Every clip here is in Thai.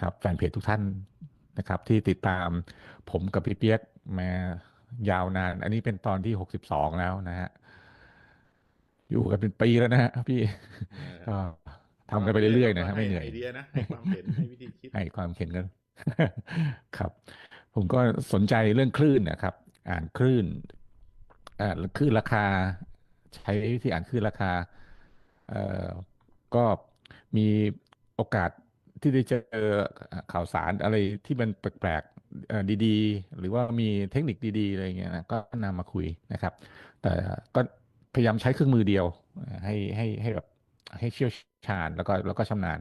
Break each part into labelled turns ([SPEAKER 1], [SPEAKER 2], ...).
[SPEAKER 1] ครับแฟนเพจทุกท่านนะครับ ที่ติดตามผมกับพี่เปียกมายาวนาน อันนี้เป็นตอนที่หกสิบสองแล้วนะฮะอยู่กันเป็นปีแล้วนะฮะพี่
[SPEAKER 2] เออ
[SPEAKER 1] ก็ทำกันไปเรื่อยๆนะฮะ
[SPEAKER 2] ให้
[SPEAKER 1] ไม่เหนื่อย
[SPEAKER 2] ไอเดียนะให้ความเห็นให้วิธีคิด
[SPEAKER 1] ให้ความเห็นกันครับ ผมก็สนใจเรื่องคลื่นนะครับ อ่านคลื่นอ่าคลื่นราคา ใช้วิธีอ่านคลื่นราคา เอ่อก็มีโอกาส ที่ได้เจอข่าวสารอะไรที่มันแปลกๆดีๆ หรือว่ามีเทคนิคดีๆอะไรเงี้ยนะก็นำมาคุยนะครับ แต่ก็พยายามใช้เครื่องมือเดียวให้ให้ให้แบบให้เชี่ยวชาญแล้วก็แล้วก็ชำนาญ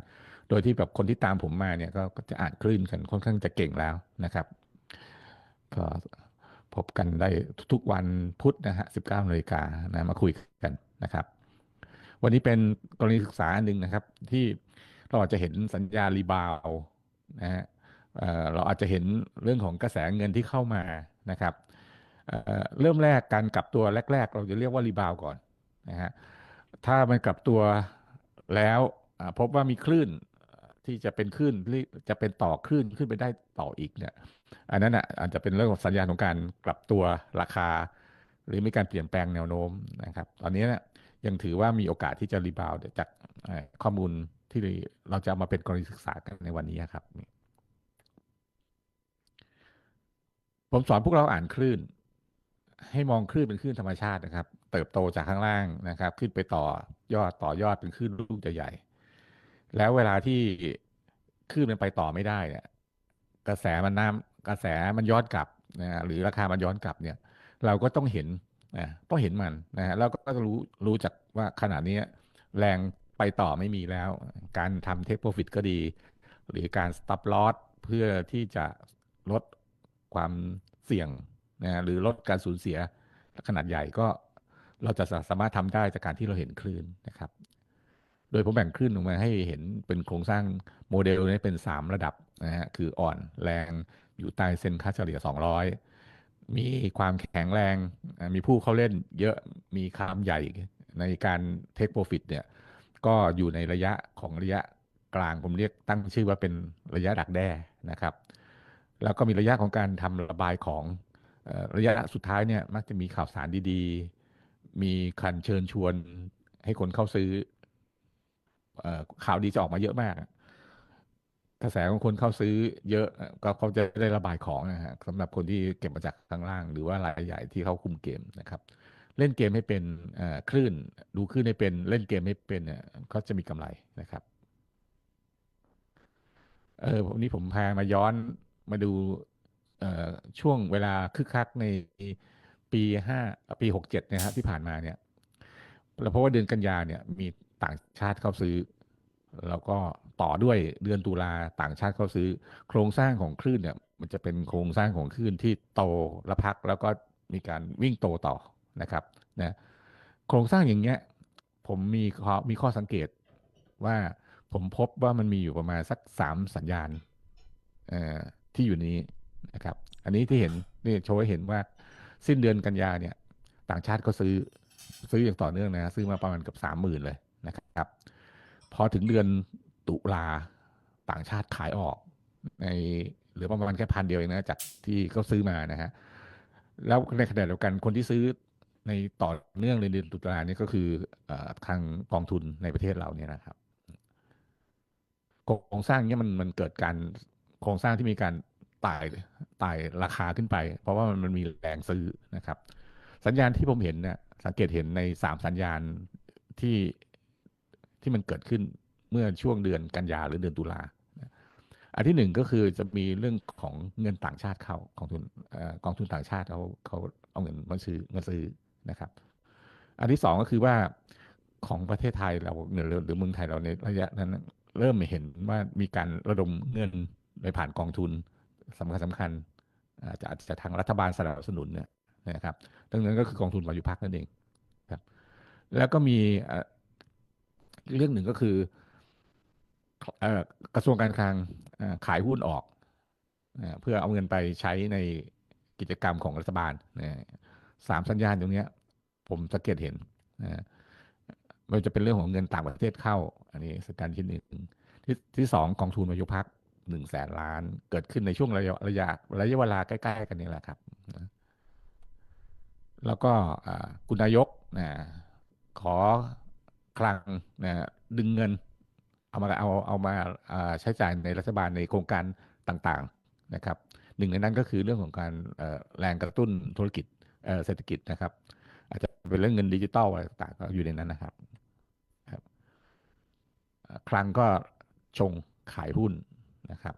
[SPEAKER 1] โดยที่แบบคนที่ตามผมมาเนี่ยก็จะอ่านคลื่นกันค่อนข้างจะเก่งแล้วนะครับก็พบกันได้ทุกวันพุธนะฮะ19นาฬิกานะมาคุยกันนะครับ วันนี้เป็นกรณีศึกษาหนึ่งนะครับที่ เราอาจจะเห็นสัญญารีบาวนะฮะเราอาจจะเห็นเรื่องของกระแสเงินที่เข้ามานะครับเเริ่มแรกการกลับตัวแรก ๆ เราจะเรียกว่ารีบาวก่อนนะฮะถ้ามันกลับตัวแล้วพบว่ามีคลื่นที่จะเป็นคลื่นที่จะเป็นต่อคลื่นขึ้นไปได้ต่ออีกเนี่ยอันนั้นอะอาจจะเป็นเรื่องของสัญญาณของการกลับตัวราคา หรือมีการเปลี่ยนแปลงแนวโน้มนะครับ ตอนนี้เนี่ยยังถือว่ามีโอกาสที่จะรีบาวด์จากข้อมูล ที่เราจะเอามาเป็นกรณีศึกษากันในวันนี้ครับ ผมสอนพวกเราอ่านคลื่น ให้มองคลื่นเป็นคลื่นธรรมชาตินะครับ เติบโตจากข้างล่างนะครับ ขึ้นไปต่อยอดต่อยอดเป็นคลื่นลูกใหญ่ๆแล้วเวลาที่คลื่นมันไปต่อไม่ได้เนี่ย กระแสมันน้ำกระแสมันย้อนกลับนะหรือราคามันย้อนกลับเนี่ย เราก็ต้องเห็นนะต้องเห็นมันนะฮะแล้วก็รู้รู้จักว่าขนาดนี้แรง ไปต่อไม่มีแล้ว การทำเทคโปรฟิตก็ดี หรือการสต็อปลอสเพื่อที่จะลดความเสี่ยงนะหรือลดการสูญเสียขนาดใหญ่ก็เราจะสามารถทำได้จากการที่เราเห็นคลื่นนะครับ โดยผมแบ่งคลื่นออกมาให้เห็นเป็นโครงสร้างโมเดลนี้เป็น 3 ระดับนะฮะคืออ่อนแรงอยู่ใต้เส้นค่าเฉลี่ย 200 มีความแข็งแรง มีผู้เข้าเล่นเยอะมีคามใหญ่ในการเทคโปรฟิตเนี่ย ก็อยู่ในระยะของระยะกลางผมเรียกตั้งชื่อว่าเป็นระยะดักแด้นะครับ แล้วก็มีระยะของการทำระบายของระยะสุดท้ายเนี่ยมักจะมีข่าวสารดีๆ มีคันเชิญชวนให้คนเข้าซื้ออข่าวดีจะออกมาเยอะมาก กระแสของคนเข้าซื้อเยอะก็เขาจะได้ระบายของนะฮะสำหรับคนที่เก็บมาจากข้างล่าง หรือว่ารายใหญ่ที่เขาคุมเกมนะครับ เล่นเกมให้เป็นคลื่น ดูคลื่นให้เป็นเล่นเกมให้เป็นเนี่ยก็จะมีกำไรนะครับ เออวันนี้ผมพามาย้อนมาดูช่วงเวลาคึกคักในปีห้าปีหกเจ็ดนะครับที่ผ่านมาเนี่ยแล้วเพราะว่าเดือนกันยาเนี่ย มีต่างชาติเข้าซื้อ แล้วก็ต่อด้วยเดือนตุลาต่างชาติเข้าซื้อ โครงสร้างของคลื่นเนี่ย มันจะเป็นโครงสร้างของคลื่นที่โตและพักแล้วก็มีการวิ่งโตต่อ นะครับนะโครงสร้างอย่างเงี้ยผมมีข้อมีข้อสังเกตว่าผมพบว่ามันมีอยู่ประมาณสักสามสัญญาณที่อยู่นี้นะครับ อันนี้ที่เห็นนี่โชว์ให้เห็นว่าสิ้นเดือนกันยาเนี่ย ต่างชาติก็ซื้อซื้ออย่างต่อเนื่องนะซื้อมาประมาณเกับสามหมื่นเลยนะครับ พอถึงเดือนตุลาต่างชาติขายออกในหลือประมาณแค่พันเดียวเองนะจากที่เขาซื้อมานะฮะแล้วในขณะเดียวกันคนที่ซื้อ ในต่อเนื่องในเดือนตุลาเนี่ยก็คืออทางกองทุนในประเทศเราเนี่ยนะครับโครงสร้างเนี้ยมันมันเกิดการโครงสร้างที่มีการไต่ไต่ราคาขึ้นไป เพราะว่ามันมันมีแรงซื้อนะครับ สัญญาณที่ผมเห็นเนี่ยสังเกตเห็นในสามสัญญาณที่ที่มันเกิดขึ้นเมื่อช่วงเดือนกันยาหรือเดือนตุลาอันที่หนึ่งก็คือจะมีเรื่องของเงินต่างชาติเข้ากองทุนอกองทุนต่างชาติเขาเขาเอาเงินมาซื้อมาซื้อ นะครับ อันที่สองก็คือว่าของประเทศไทยเราหรือหรือเมืองไทยเราในระยะนั้น เริ่มเห็นว่ามีการระดมเงินไปผ่านกองทุนสำคัญสำคัญอาจจะอาจจะทางรัฐบาลสนับสนุนเนี่ยนะครับ ดังนั้นก็คือกองทุนวายุพักนั่นเองครับ แล้วก็มีเรื่องหนึ่งก็คืออกระทรวงการคลังขายหุ้นออก เพื่อเอาเงินไปใช้ในกิจกรรมของรัฐบาลสามสัญญาณตรงนี้ ผมสังเกตเห็นนะมันจะเป็นเรื่องของเงินต่างประเทศเข้า อันนี้สัญญาณที่หนึ่งที่ที่สองกองทุนวายุพักหนึ่งแสนล้าน เกิดขึ้นในช่วงระยะระยะระยะเวลาใกล้ ๆ กันนี่แหละครับ แล้วก็อ่าคุณนายกนะขอคลังนะดึงเงิน เอามาเอาเอามาใช้จ่ายในรัฐบาลในโครงการต่างๆนะครับ หนึ่งในนั้นก็คือเรื่องของการแรงกระตุ้นธุรกิจเศรษฐกิจนะครับ เป็นเรื่องเงินดิจิตอลอะไรต่างๆก็อยู่ในนั้นนะครับครับคลังก็ชงขายหุ้นนะครับ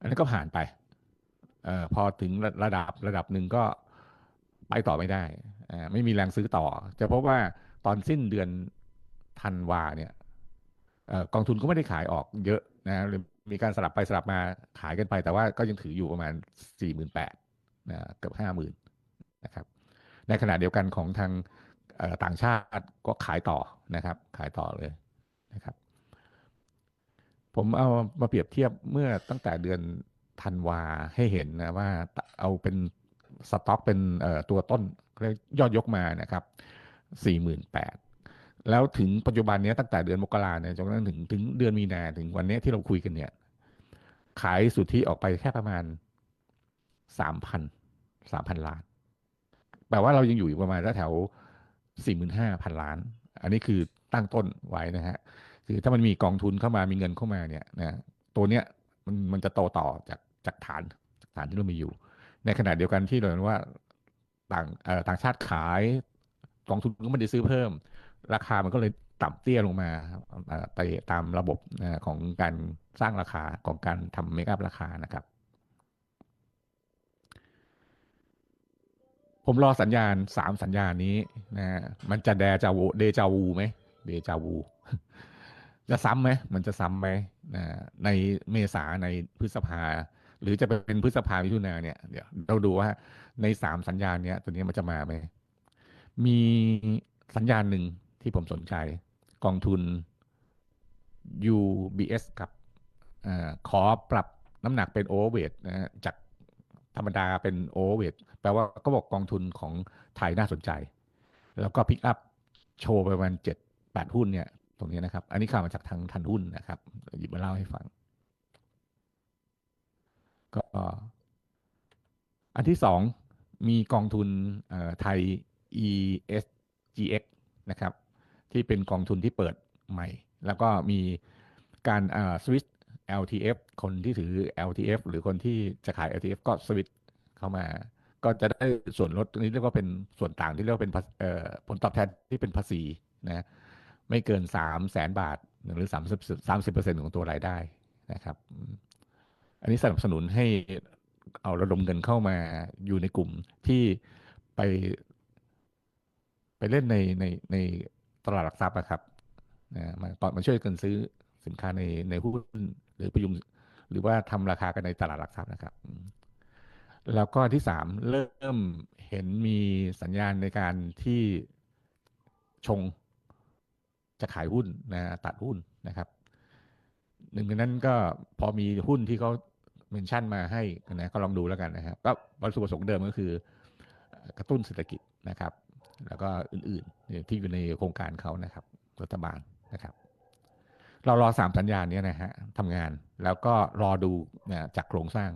[SPEAKER 1] อันนั้นก็ผ่านไปเออพอถึงระระดับระดับหนึ่งก็ไปต่อไม่ได้อ่ไม่มีแรงซื้อต่อ จะพบว่าตอนสิ้นเดือนธันวาเนี่ยอกองทุนก็ไม่ได้ขายออกเยอะนะหรือมีการสลับไปสลับมาขายกันไป แต่ว่าก็ยังถืออยู่ประมาณสี่หมื่นแปดนะเกือบห้าหมื่ นะครับ ในขณะเดียวกันของทางต่างชาติก็ขายต่อนะครับ ขายต่อเลยนะครับ ผมเอามาเปรียบเทียบเมื่อตั้งแต่เดือนธันวาให้เห็นนะว่าเอาเป็นสต็อกเป็นตัวต้นเรียกยอดยกมานะครับสี่หมื่นแปดแล้วถึงปัจจุบันนี้ตั้งแต่เดือนมกราเนี่ยจนกระทั่งถึงถึงเดือนมีนาถึงวันนี้ที่เราคุยกันเนี่ย ขายสุทธิออกไปแค่ประมาณสามพันสามพันล้าน แปลว่าเรายังอยู่ประมาณแถวสี่หมื่นห้าพันล้าน อันนี้คือตั้งต้นไว้นะฮะคือถ้ามันมีกองทุนเข้ามามีเงินเข้ามาเนี่ยนะตัวเนี้ยมันมันจะโตต่อจากจากฐานจากฐานที่เรามีอยู่ ในขณะเดียวกันที่เราเห็นว่าต่างเอ่อต่างชาติขายกองทุนก็ไม่ได้ซื้อเพิ่ม ราคามันก็เลยต่ำเตี้ยลงมาไปตามระบบของการสร้างราคาของการทำเมคอัพราคานะครับ ผมรอสัญญาณสามสัญญาณนี้นะฮะมันจะแดจาวูเดจาวูไหมเดจาวูจะซ้ำไหมมันจะซ้ำไหมนะในเมษาในพฤษภา หรือจะเป็นพฤษภามิถุนาเนี่ยเดี๋ยวเราดูว่าในสามสัญญาณเนี้ยตัวนี้มันจะมาไหมมีสัญญาณหนึ่งที่ผมสนใจ กองทุน UBS ครับอาขอปรับน้ำหนักเป็นโอเวอร์เวทนะฮะจาก รรมดาเป็นโอเวอร์เวทแปลว่าก็บอกกองทุนของไทยน่าสนใจ แล้วก็พิกอัพโชว์ไปประมาณเจ็ดแปดหุ้นเนี่ย ตรงนี้นะครับ อันนี้ข่าวมาจากทางทันหุ้นนะครับ หยิบมาเล่าให้ฟัง ก็ อันที่สองมีกองทุนเอ่อไทย ESGX นะครับ ที่เป็นกองทุนที่เปิดใหม่ แล้วก็มีการสวิต LTF คนที่ถือ LTF หรือคนที่จะขาย LTF ก็สวิตเข้ามา ก็จะได้ส่วนลดตรงนี้เรียกว่าเป็นส่วนต่างที่เรียกว่าเป็นผลตอบแทนที่เป็นภาษีนะไม่เกินสามแสนบาทหรือสามสิบสามสิบเปอร์เซ็นของตัวรายได้นะครับ อันนี้สนับสนุนให้เอาระดมเงินเข้ามาอยู่ในกลุ่มที่ไปไปเล่นในในในตลาดหลักทรัพย์นะครับนะมาตอนมาช่วยกันซื้อ สินค้าในในหุ้นหรือประยุงหรือว่าทำราคากันในตลาดหลักทรัพย์นะครับ แล้วก็ที่สามเริ่มเห็นมีสัญญาณในการที่ชงจะขายหุ้นนะตัดหุ้นนะครับ หนึ่งในนั้นก็พอมีหุ้นที่เขาเมนชั่นมาให้นะก็ลองดูแล้วกันนะครับก็วัตถุประสงค์เดิมก็คือ กระตุ้นเศรษฐกิจนะครับ แล้วก็อื่นๆที่อยู่ในโครงการเขานะครับรัฐบาลนะครับ เรารอสามสัญญาณเนี้นะฮะทำงานแล้วก็รอดูนะจากโครงสร้าง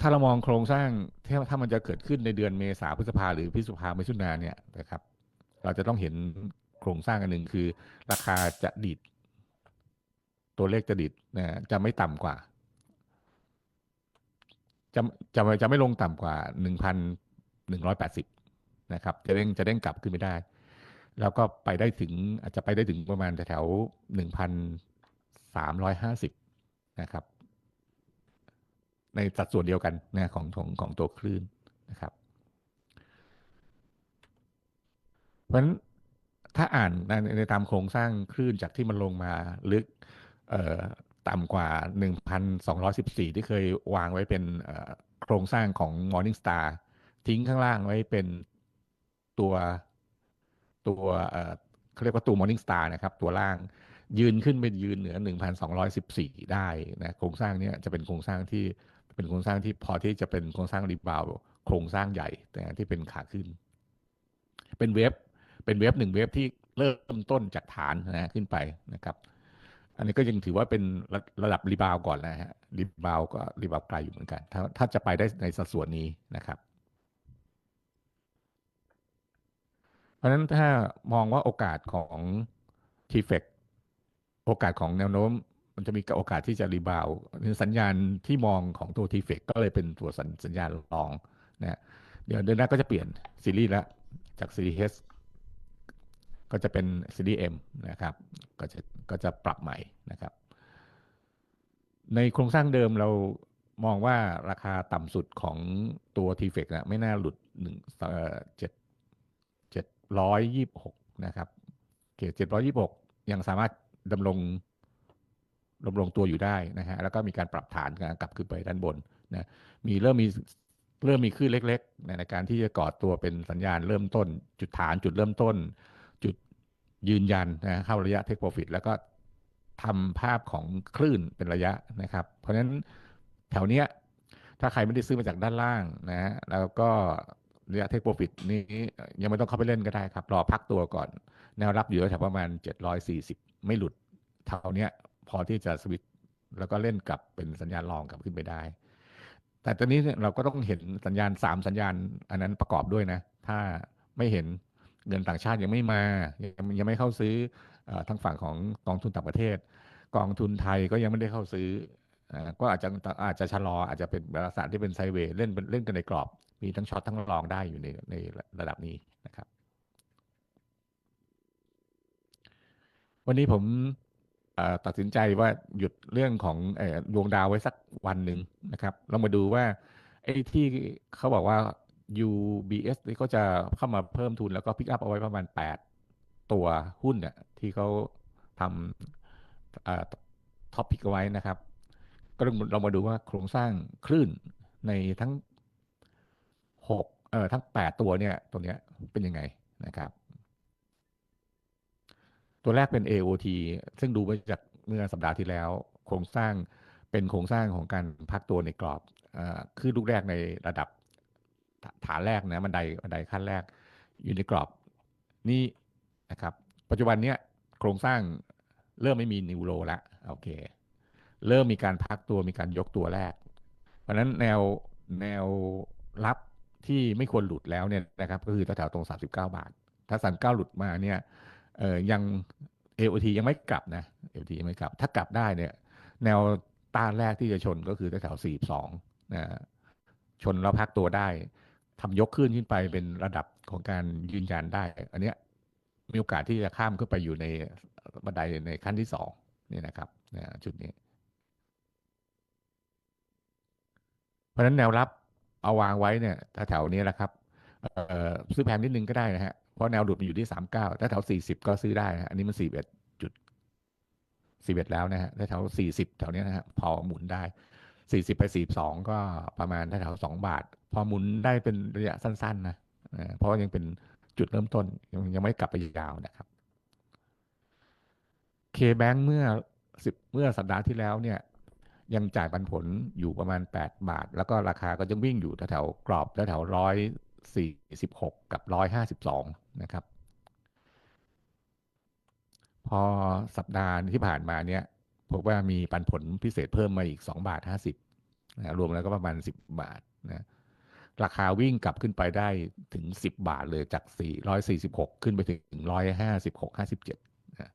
[SPEAKER 1] ถ้าเรามองโครงสร้างถ้าถ้ามันจะเกิดขึ้นในเดือนเมษาพฤษภาหรือพฤษภามิถุนาเนี่ยนะครับ เราจะต้องเห็นโครงสร้างอันหนึ่งคือ ราคาจะดีด ตัวเลขจะดีดนะจะไม่ต่ำกว่า จะจะจะไม่ลงต่ำกว่าหนึ่งพันหนึ่งร้อยแปดสิบนะครับ จะเด้งจะเด้งกลับขึ้นไม่ได้ แล้วก็ไปได้ถึงอาจจะไปได้ถึงประมาณแถวหนึ่งพันสามร้อยห้าสิบนะครับ ในสัดส่วนเดียวกันนะของของของตัวคลื่นนะครับ เพราะฉะนั้นถ้าอ่านในในตามโครงสร้างคลื่นจากที่มันลงมาลึกต่ำกว่า 1,214 ที่เคยวางไว้เป็นโครงสร้างของ Morning Star ทิ้งข้างล่างไว้เป็นตัว ตัวเขาเรียกว่าตัว Morning Star นะครับตัวล่างยืนขึ้นไปยืนเหนือ 1,214 ได้นะโครงสร้างเนี้ยจะเป็นโครงสร้างที่เป็นโครงสร้างที่พอที่จะเป็นโครงสร้างรีบาวโครงสร้างใหญ่นะที่เป็นขาขึ้น เป็นเว็บเป็นเว็บหนึ่งเว็บที่เริ่มต้นจากฐานนะขึ้นไปนะครับ อันนี้ก็ยังถือว่าเป็นระระดับรีบาวก่อนนะฮะรีบาวก็รีบาวไกลอยู่เหมือนกัน ถ้าถ้าจะไปได้ในสัดส่วนนี้นะครับ เพราะฉะนั้นถ้ามองว่าโอกาสของ t f e c โอกาสของแนวโน้ม มันจะมีโอกาสที่จะรีบาวสัญญาณที่มองของตัว t f e c ก็เลยเป็นตัวสัญสญญาณรองนะเดี๋ยวเดือนหน้าก็จะเปลี่ยนซีรีส์ล้วจากซีรีส์ H ก็จะเป็นซีรีส์ M นะครับ ก็จะก็จะปรับใหม่นะครับ ในโครงสร้างเดิมเรามองว่าราคาต่ำสุดของตัว t f e c นะไม่น่าหลุดหนึ่งเจ็ด ร้อยยี่สิบหกนะครับเกรดเจ็ดร้อยยี่สิบหกยังสามารถดำรงดำรงตัวอยู่ได้นะฮะ แล้วก็มีการปรับฐานกลับขึ้นไปด้านบนนะ มีเริ่มมีเริ่มมีขึ้นเล็กๆ ในการที่จะก่อตัวเป็นสัญญาณเริ่มต้น จุดฐานจุดเริ่มต้น จุดยืนยันนะเข้าระยะเทคโปรฟิตแล้วก็ทำภาพของคลื่นเป็นระยะนะครับ เพราะฉะนั้นแถวเนี้ยถ้าใครไม่ได้ซื้อมาจากด้านล่างนะแล้วก็ ระยะเทคโปรฟิตนี้ยังไม่ต้องเข้าไปเล่นก็ได้ครับ รอพักตัวก่อน แนวรับอยู่แถวประมาณ 740 ไม่หลุด เท่านี้พอที่จะสวิตแล้วก็เล่นกลับเป็นสัญญาณรองกลับขึ้นไปได้ แต่ตอนนี้เราก็ต้องเห็นสัญญาณ 3 สัญญาณอันนั้นประกอบด้วยนะ ถ้าไม่เห็นเงินต่างชาติยังไม่มา ยังยังไม่เข้าซื้อทางฝั่งของกองทุนต่างประเทศ กองทุนไทยก็ยังไม่ได้เข้าซื้อ ก็อาจจะอาจจะชะลออาจจะเป็นลักษณะที่เป็นไซเวย์เล่นเล่นกันในกรอบ มีทั้งช็อตทั้งลองได้อยู่ในในระดับนี้นะครับ วันนี้ผมตัดสินใจว่าหยุดเรื่องของดวงดาวไว้สักวันหนึ่งนะครับเรามาดูว่าไอ้ที่เขาบอกว่า UBS นี่ก็จะเข้ามาเพิ่มทุนแล้วก็พิกอัพเอาไว้ประมาณ 8 ตัวหุ้นเนี่ยที่เขาทำท็อปพิกเอาไว้นะครับ ก็เรามาดูว่าโครงสร้างคลื่นในทั้ง6เอ่อทั้ง8ตัวเนี่ยตัวเนี้ยเป็นยังไงนะครับ ตัวแรกเป็น AOT ซึ่งดูมาจากเมื่อสัปดาห์ที่แล้ว โครงสร้างเป็นโครงสร้างของการพักตัวในกรอบอคือลูกแรกในระดับฐานแรกนะบันไดบันไดขั้นแรกอยู่ในกรอบนี่นะครับ ปัจจุบันเนี้ยโครงสร้างเริ่มไม่มีนิวโรแล้วโอเค เริ่มมีการพักตัวมีการยกตัวแรก เพราะนั้นแนวแนวรับที่ไม่ควรหลุดแล้วเนี่ยนะครับ ก็คือแถวๆตรง 39 บาท ถ้าสันเก้าหลุดมาเนี่ยเออยัง AOT ยังไม่กลับนะ AOT ยังไม่กลับ ถ้ากลับได้เนี่ย แนวต้านแรกที่จะชนก็คือแถว42นะชนแล้วพักตัวได้ทำยกขึ้นขึ้นไปเป็นระดับของการยืนยันได้ อันเนี้ยมีโอกาสที่จะข้ามขึ้นไปอยู่ในบันไดในขั้นที่สองนี่นะครับนะจุดนี้ เพราะฉะนั้นแนวรับเอาวางไว้เนี่ยแถวๆนี้แหละครับซื้อแพงนิดนึงก็ได้นะฮะเพราะแนวหลุดมันอยู่ที่สามเก้าถ้าแถวสี่สิบก็ซื้อได้นะอันนี้มันสี่เอ็ดจุดสี่เอ็ดแล้วนะฮะถ้าแถวสี่สิบแถวนี้นะฮะพอหมุนได้สี่สิบไปสี่สองก็ประมาณถ้าแถวสองบาท พอหมุนได้เป็นระยะสั้น ๆ นะเพราะยังเป็นจุดเริ่มต้นยังยังไม่กลับไปยาวนะครับเคแบงเมื่อสิบเมื่อสัปดาห์ที่แล้วเนี่ย ยังจ่ายปันผลอยู่ประมาณ 8 บาท แล้วก็ราคาก็ยังวิ่งอยู่แถวๆกรอบแถวร้อย46กับ152นะครับ พอสัปดาห์ที่ผ่านมาเนี่ยพบว่ามีปันผลพิเศษเพิ่มมาอีก2บาท50นะรวมแล้วก็ประมาณ10บบาทนะราคาวิ่งกลับขึ้นไปได้ถึง10บบาทเลยจาก446ขึ้นไปถึง156 57นะ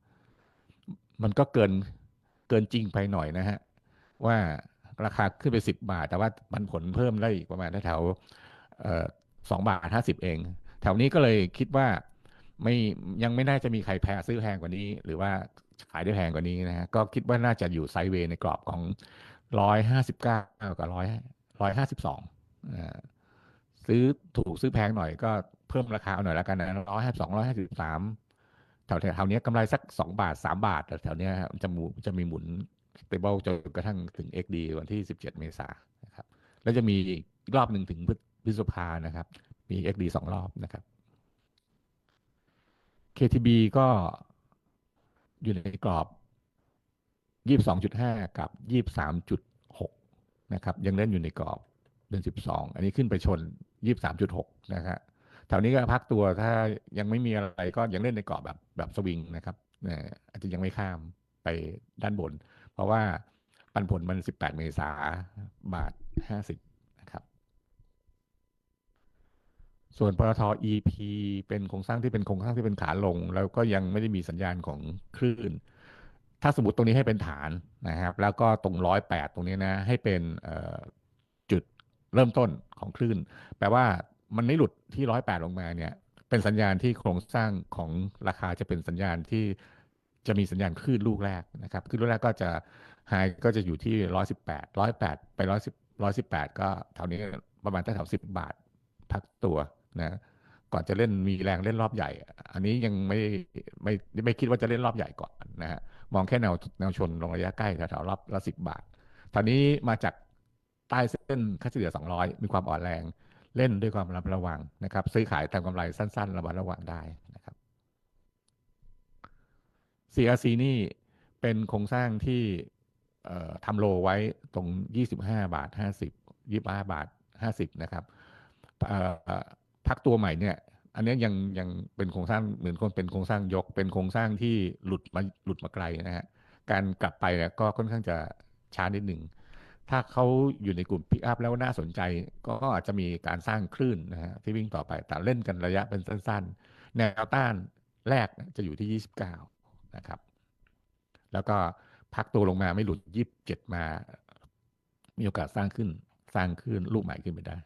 [SPEAKER 1] มันก็เกินเกินจริงไปหน่อยนะฮะ ว่าราคาขึ้นไป10บาท แต่ว่าปันผลเพิ่มได้อีกประมาณแถวสองบาทห้าสิบเอง แถวนี้ก็เลยคิดว่าไม่ยังไม่น่าจะมีใครแพ้ซื้อแพงกว่านี้ หรือว่าขายได้แพงกว่านี้นะฮะก็คิดว่าน่าจะอยู่ไซด์เวย์ในกรอบของร้อยห้าสิบเก้ากับร้อยร้อยห้าสิบสองซื้อถูกซื้อแพงหน่อยก็เพิ่มราคาหน่อยแล้วกันนะร้อยห้าสองร้อยห้าสิบสามแถวแถวนี้กำไรสักสองบาทสามบาทแถวนี้จะมูจะมีหมุน สเตเบิลจนกระทั่งถึง XD วันที่สิบเจ็ดเมษายนนะครับ แล้วจะมีอีกรอบหนึ่งถึงพฤษภานะครับ มี XD สองรอบนะครับ KTB ก็อยู่ในกรอบ 22.5 กับ 23.6 นะครับ ยังเล่นอยู่ในกรอบเดือน 12 อันนี้ขึ้นไปชน 23.6 นะครับแถวนี้ก็พักตัวถ้ายังไม่มีอะไรก็ยังเล่นในกรอบแบบแบบสวิงนะครับอาจจะยังไม่ข้ามไปด้านบน เพราะว่าปันผลมัน 18 เมษาบาท 50 นะครับ ส่วนปตท EP เป็นโครงสร้างที่เป็นโครงสร้างที่เป็นขาลง แล้วก็ยังไม่ได้มีสัญญาณของคลื่น ถ้าสมมติตรงนี้ให้เป็นฐานนะครับ แล้วก็ตรงร้อยแปดตรงนี้นะ ให้เป็นจุดเริ่มต้นของคลื่น แปลว่ามันไม่หลุดที่ร้อยแปดลงมาเนี่ย เป็นสัญญาณที่โครงสร้างของราคาจะเป็นสัญญาณที่ จะมีสัญญาณคลื่นลูกแรกนะครับคลื่นลูกแรกก็จะไฮก็จะอยู่ที่ร้อยสิบแปดร้อยแปดไปร้อยสิบร้อยสิบแปดก็แถวนี้ประมาณแถวสิบบาทพักตัวนะก่อนจะเล่นมีแรงเล่นรอบใหญ่ อันนี้ยังไม่ไม่ไม่คิดว่าจะเล่นรอบใหญ่ก่อนนะฮะมองแค่แนวแนวชนลงระยะใกล้แถวๆรอบละสิบบาทตอนนี้มาจากใต้เส้นค่าเฉลี่ย200 มีความอ่อนแรง เล่นด้วยความระมัดระวังนะครับ ซื้อขายทำกำไรสั้น ๆ ระมัดระวังได้ CRC นี่เป็นโครงสร้างที่ทำโลไว้ตรง 25 บาท 50 25 บาท 50 นะครับพักตัวใหม่เนี่ย อันนี้ยังยังเป็นโครงสร้างเหมือนคนเป็นโครงสร้างยก เป็นโครงสร้างที่หลุดมาหลุดมาไกลนะฮะ การกลับไปเนี่ยก็ค่อนข้างจะช้านิดหนึ่ง ถ้าเขาอยู่ในกลุ่มพิกอัพแล้วน่าสนใจ ก็อาจจะมีการสร้างคลื่นนะฮะที่วิ่งต่อไป แต่เล่นกันระยะเป็นสั้น ๆ แนวต้านแรกจะอยู่ที่ 29 นะครับ แล้วก็พักตัวลงมาไม่หลุด27มา มีโอกาสสร้างขึ้น สร้างขึ้นลูกใหม่ขึ้นไปได้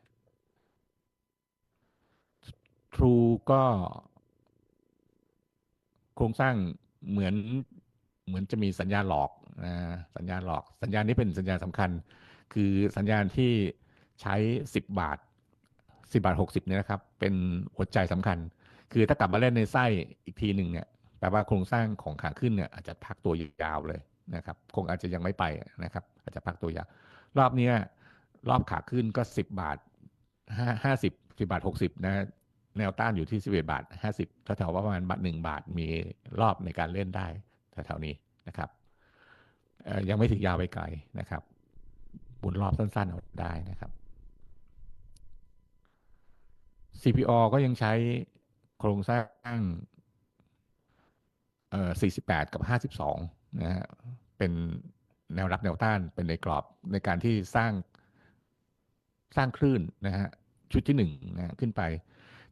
[SPEAKER 1] True ก็โครงสร้างเหมือนเหมือนจะมีสัญญาหลอกนะสัญญาหลอก สัญญาณนี้เป็นสัญญาณสำคัญ คือสัญญาณที่ใช้10บบาท10บาท60เนี่ยนะครับ เป็นหัวใจสำคัญ คือถ้ากลับมาเล่นในไส้อีกทีหนึ่งเนี่ย แปลว่าโครงสร้างของขาขึ้นเนี่ยอาจจะพักตัวยาวเลยนะครับ คงอาจจะยังไม่ไปนะครับ อาจจะพักตัวยาวรอบเนี้ยรอบขาขึ้นก็10บาท5 50 10บาท60นะแนวต้านอยู่ที่11บาท50แถวๆประมาณบาท1บาทมีรอบในการเล่นได้แถวๆนี้นะครับยังไม่ถึงยาวไปไกลนะครับบุนรอบสั้นๆเอาได้นะครับ CPO ก็ยังใช้โครงสร้าง เอ่อ48 กับ 52นะฮะเป็นแนวรับแนวต้านเป็นในกรอบในการที่สร้างสร้างคลื่นนะฮะชุดที่หนึ่งนะขึ้นไป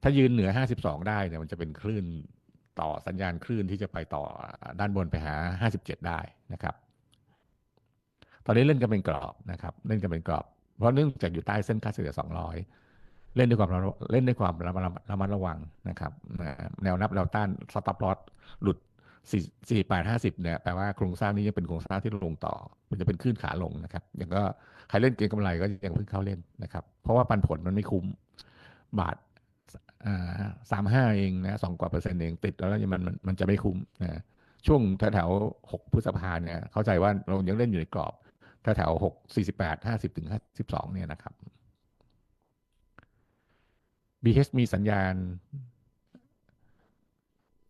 [SPEAKER 1] ถ้ายืนเหนือ 52 ได้เนี่ยมันจะเป็นคลื่นต่อสัญญาณคลื่นที่จะไปต่อด้านบนไปหา 57 ได้นะครับ ตอนนี้เล่นกันเป็นกรอบนะครับ เล่นกันเป็นกรอบ เพราะเนื่องจากอยู่ใต้เส้นค่าเฉลี่ย 200 เล่นด้วยความเล่นด้วยความระมัดระวังนะครับ แนวนับแนวต้านสต็อปลอสหลุด 4 4 8 50เนี่ยแปลว่าโครงสร้างนี้ยังเป็นโครงสร้างที่ลงต่อ มันจะเป็นคลื่นขาลงนะครับอย่างก็ใครเล่นเก็งกำไรก็ยังเพิ่งเข้าเล่นนะครับ เพราะว่าปันผลมันไม่คุ้มบาทสามห้าเองนะสองกว่าเปอร์เซ็นต์เองติดแล้วมันมันมันจะไม่คุ้มนะช่วงแถวแถวหกพฤษภาเนี่ยเข้าใจว่าเรายังเล่นอยู่ในกรอบแถวแถวหกสี่สิบแปดห้าสิบถึงห้าสิบสองเนี่ยนะครับ BH มีสัญญาณ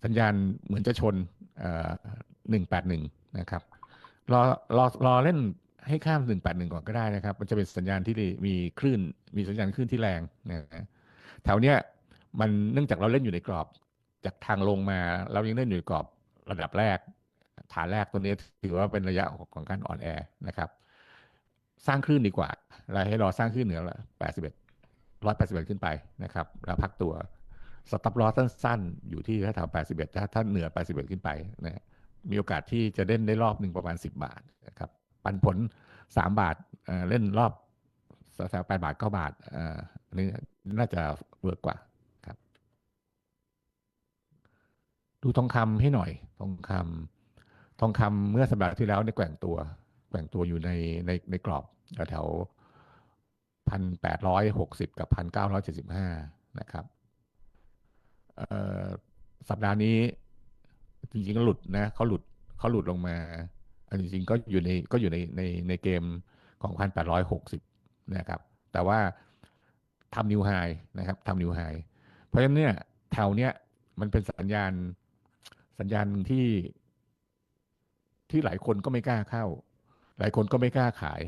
[SPEAKER 1] สัญญาณเหมือนจะชน หนึ่งแปดหนึ่งนะครับรอรอรอเล่นให้ข้ามหนึ่งแปดหนึ่งก่อนก็ได้นะครับ มันจะเป็นสัญญาณที่มีคลื่นมีสัญญาณคลื่นที่แรงนะแถวเนี้ยมันเนื่องจากเราเล่นอยู่ในกรอบ จากทางลงมาเรายังเล่นอยู่ในกรอบระดับแรก ฐานแรกตัวนี้ถือว่าเป็นระยะของการอ่อนแอนะครับ สร้างคลื่นดีกว่าเราให้รอสร้างคลื่นเหนือละแปดสิบเอ็ดร้อยแปดสิบเอ็ดขึ้นไปนะครับ แล้วพักตัว สต็อปลอสสั้นๆ อยู่ที่แถวแปดสิบเอ็ดถ้าถ้านเหนือแปดสิบเอ็ดขึ้นไปนะมีโอกาสที่จะเล่นได้รอบหนึ่งประมาณสิบบาทนะครับปันผลสามบาทเล่นรอบแถวแปดบาทเก้าบาทอันนี้น่าจะเวิร์กกว่าครับ ดูทองคำให้หน่อยทองคำทองคำเมื่อสัปดาห์ที่แล้วในแกว่งตัวแกว่งตัวอยู่ในในในกรอบแถวพันแปดร้อยหกสิบกับพันเก้าร้อยเจ็ดสิบห้านะครับ สัปดาห์นี้ จริงๆก็หลุดนะเขาหลุดเขาหลุดลงมาจริงๆก็อยู่ในก็อยู่ในในในเกมของพันแปดร้อยหกสิบนะครับ แต่ว่าทำนิวไฮนะครับทำนิวไฮเพราะฉะนั้นเนี่ยแถวเนี้ยมันเป็นสัญญาณสัญญาณที่ที่หลายคนก็ไม่กล้าเข้า หลายคนก็ไม่กล้าขาย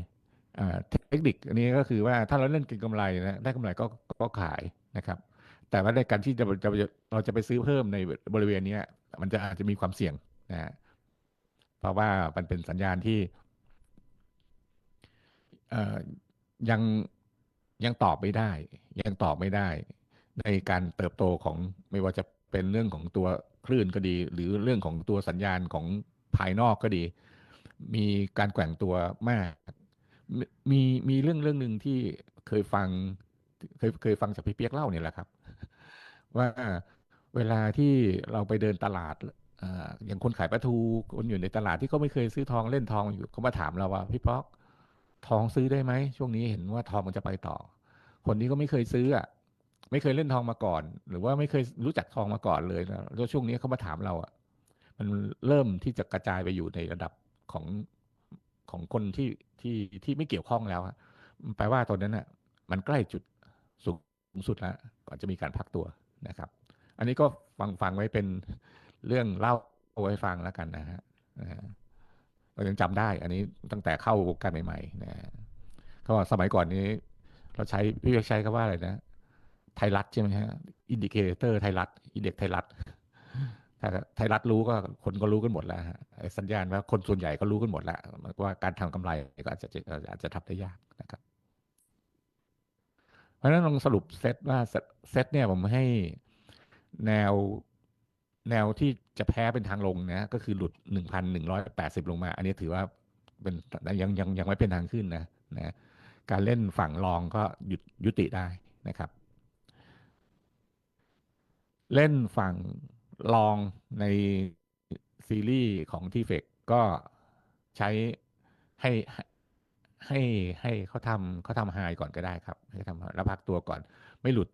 [SPEAKER 1] เทคนิคอันนี้ก็คือว่าถ้าเราเล่นเก็งกำไรนะได้กำไรก็ก็ขายนะครับ แต่ว่าในการที่จะเราจะไปซื้อเพิ่มในบริเวณนี้มันจะอาจจะมีความเสี่ยงนะเพราะว่ามันเป็นสัญญาณที่เอยังยังตอบไม่ได้ ยังตอบไม่ได้ ในการเติบโตของไม่ว่าจะเป็นเรื่องของตัวคลื่นก็ดี หรือเรื่องของตัวสัญญาณของภายนอกก็ดี มีการแกว่งตัวมาก มีมีมีเรื่องเรื่องหนึ่งที่เคยฟังเคยเคยฟังจากพี่เปียกเล่าเนี่ยแหละครับ ว่าเวลาที่เราไปเดินตลาดอ่าอย่างคนขายปลาทูคนอยู่ในตลาดที่เขาไม่เคยซื้อทองเล่นทองอยู่เขามาถามเราว่าพี่ป๊อกทองซื้อได้ไหมช่วงนี้เห็นว่าทองมันจะไปต่อ คนนี้ก็ไม่เคยซื้ออะไม่เคยเล่นทองมาก่อน หรือว่าไม่เคยรู้จักทองมาก่อนเลยนะแล้วช่วงนี้เขามาถามเราอะมันเริ่มที่จะกระจายไปอยู่ในระดับของของคนที่ที่ที่ไม่เกี่ยวข้องแล้วอะแปลว่าตอนนั้นอะ มันใกล้จุดสูงสุดแล้วก่อนจะมีการพักตัว นะครับ อันนี้ก็ฟังฟังไว้เป็นเรื่องเล่าเอาไว้ฟังแล้วกันนะฮะเรายังจำได้ อันนี้ตั้งแต่เข้าวงการใหม่ๆนะก็สมัยก่อนนี้ เราใช้พี่เอกใช้คำว่าอะไรนะ ไทยรัฐใช่ไหมฮะอินดิเคเตอร์ไทยรัฐอินเด็กไทยรัฐถ้าไทยรัฐรู้ก็คนก็รู้กันหมดแล้วฮะสัญญาณว่าคนส่วนใหญ่ก็รู้กันหมดแล้วว่าการทำกำไรก็อาจจะอาจจะทำได้ยากนะครับ เพราะฉะนั้นลองสรุปเซตว่าเซตเนี่ยผมให้แนวแนวที่จะแพ้เป็นทางลงนะก็คือหลุดหนึ่งพันหนึ่งร้อยแปดสิบลงมา อันนี้ถือว่าเป็นยังยังยังไม่เป็นทางขึ้นนะนะการเล่นฝั่งรองก็หยุดยุติได้นะครับ เล่นฝั่งรองในซีรีส์ของทีเฟกก็ใช้ให้ ให้ให้เขาทำเขาทำไฮก่อนก็ได้ครับ ให้ทำแล้วพักตัวก่อน ไม่หลุด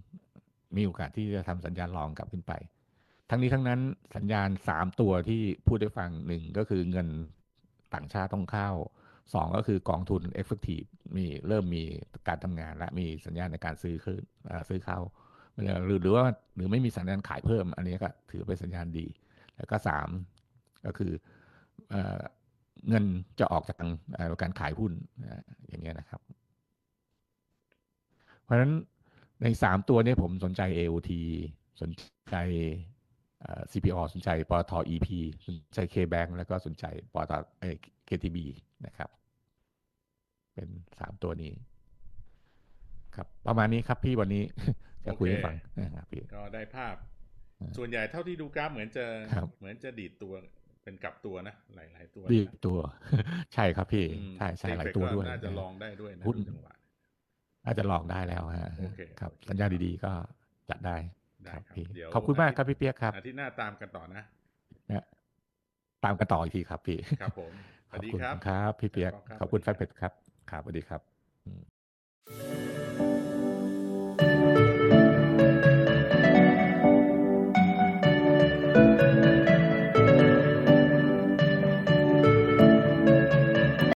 [SPEAKER 1] 740มีโอกาสที่จะทำสัญญาณรองกลับขึ้นไป ทั้งนี้ทั้งนั้นสัญญาณ3ตัวที่พูดได้ฟังหนึ่งก็คือเงินต่างชาติต้องเข้าสองก็คือกองทุน effective มีเริ่มมีการทำงานและมีสัญญาณในการซื้อขึ้นซื้อเข้าหรือหรือว่าหรือไม่มีสัญญาณขายเพิ่ม อันนี้ก็ถือเป็นสัญญาณดี แล้วก็สามก็คือ เออเงินจะออกจากเอ่อการขายหุ้นนะอย่างเงี้ยนะครับ เพราะฉะนั้นในสามตัวเนี้ผมสนใจ AOT สนใจเอ่อ CPO สนใจปตท EP สนใจ KBank แล้วก็สนใจปตทเอ่อ KTB นะครับ เป็นสามตัวนี้ ครับ ประมาณนี้ครับพี่วันนี้จะคุยให้ฟังนะครับพี่
[SPEAKER 2] ก็ได้ภาพ
[SPEAKER 1] อ่า
[SPEAKER 2] ส่วนใหญ่เท่าที่ดูกราฟเหมือนจะ
[SPEAKER 1] ครับ
[SPEAKER 2] เหมือนจะดีดตัว เป็นกลับตัวนะ หลาย ๆ ตัว
[SPEAKER 1] ดี
[SPEAKER 2] นะ
[SPEAKER 1] ตัว ใช่ครับพี่
[SPEAKER 2] อืม
[SPEAKER 1] ใช่ใช่หลาย
[SPEAKER 2] Tech
[SPEAKER 1] ตัว
[SPEAKER 2] ก็
[SPEAKER 1] ด้วย
[SPEAKER 2] น่าจะลองได้ด้วยนะ
[SPEAKER 1] หุ้น
[SPEAKER 2] จังหวะ
[SPEAKER 1] อาจจะลองได้แล้วฮะ
[SPEAKER 2] โอเค
[SPEAKER 1] ครับ
[SPEAKER 2] โอเค
[SPEAKER 1] สัญญาณดีๆก็จัดได้
[SPEAKER 2] ได้
[SPEAKER 1] ครับ
[SPEAKER 2] ครับ
[SPEAKER 1] พี่
[SPEAKER 2] เดี๋ยว
[SPEAKER 1] ขอบคุณมากครับพี่เปียกครับ
[SPEAKER 2] อาทิตย์หน้าตามกันต่อนะ
[SPEAKER 1] นะตามกันต่ออีกทีครับพี่
[SPEAKER 2] ครับผมส
[SPEAKER 1] ข
[SPEAKER 2] วั
[SPEAKER 1] อ
[SPEAKER 2] ส
[SPEAKER 1] บ
[SPEAKER 2] ดี
[SPEAKER 1] คุณ
[SPEAKER 2] ครับ
[SPEAKER 1] ครับ พี่เปียก
[SPEAKER 2] ครับ
[SPEAKER 1] ขอบคุณ
[SPEAKER 2] ส
[SPEAKER 1] แฟ
[SPEAKER 2] วัส
[SPEAKER 1] น
[SPEAKER 2] ดี
[SPEAKER 1] เพ
[SPEAKER 2] ครับ
[SPEAKER 1] จครับครับสวัสดีครับอืม